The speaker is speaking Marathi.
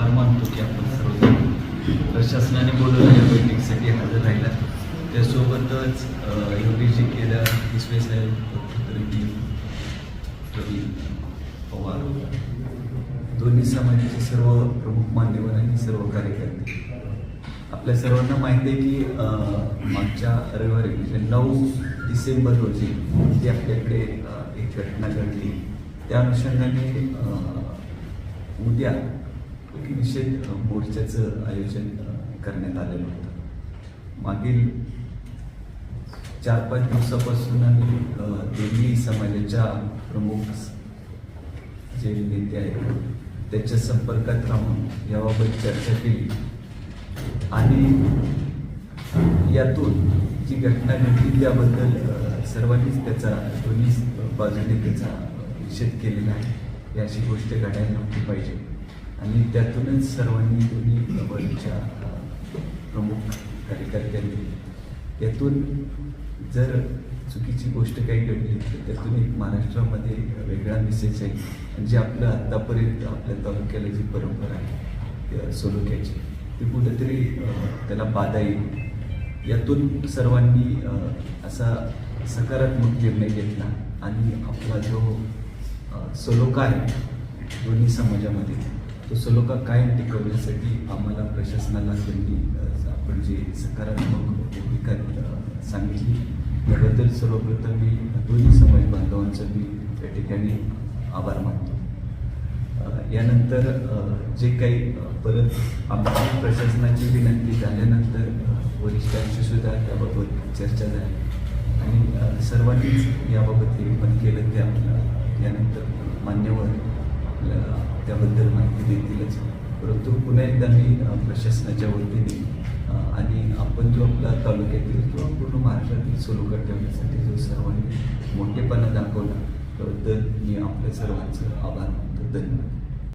आभार मानतो की आपण सर्वजण प्रशासनाने बोलवलं या बैठकीसाठी हजर राहिला. त्यासोबतच योगी योगेशजी केदार किसवे साहेब पत्रकी रवी पवार दोन्ही समाजाचे सर्व प्रमुख मान्यवर आणि सर्व कार्यकर्ते. आपल्या सर्वांना माहिती आहे की मागच्या रविवारी म्हणजे नऊ डिसेंबर रोजी जी आपल्याकडे एक घटना घडली त्या अनुषंगाने उद्या विषय मोर्चाचं आयोजन करण्यात आलेलं होतं. मागील चार पाच दिवसापासून आम्ही अ, समाजाच्या प्रमुख जे नेते आहेत त्याच्या संपर्कात राहून याबाबत चर्चा केली. आणि यातून जी घटना घडली त्याबद्दल सर्वांनीच त्याचा दोन्ही बाजूने त्याचा निषेध केलेला आहे. ही अशी गोष्ट घडायला नव्हती पाहिजे. आणि त्यातूनच सर्वांनी दोन्ही बाजूच्या प्रमुख कार्यकर्त्यांनी त्यातून जर चुकीची गोष्ट काही घडली तर त्यातून एक महाराष्ट्रामध्ये वेगळा मेसेज आहे. आणि जे आपलं आत्तापर्यंत आपल्या तालुक्याला जी परंपरा आहे सोलोक्याची ती कुठंतरी त्याला बाधा येईल. यातून सर्वांनी असा सकारात्मक निर्णय घेतला आणि आपला जो सलोका सलोखा आहे दोन्ही समाजामध्ये तो सलोखा कायम टिकवण्यासाठी आम्हाला प्रशासनाला त्यांनी आपण जे सकारात्मक भूमिका सांगितली त्याबद्दल सर्वप्रथम मी दोन्ही समाज बांधवांचं मी त्या ठिकाणी आभार मानतो. यानंतर जे काही परत आमची प्रशासनाची विनंती झाल्यानंतर अ, वरिष्ठांशी सुद्धा त्याबाबत चर्चा झाली. आणि सर्वांनीच याबाबत हे पण केलं ते आपलं यानंतर मान्यवर आपल्याला त्याबद्दल माहिती देतीलच. परंतु पुन्हा एकदा मी प्रशासनाच्या वतीने आणि आपण जो आपला तालुक्यातील किंवा पूर्ण महाराष्ट्रातील सोलोका ठेवण्यासाठी जो सर्वांनी मोठेपणा दाखवला त्याबद्दल मी आपल्या सर्वांचं आभार मानतो. धन्यवाद.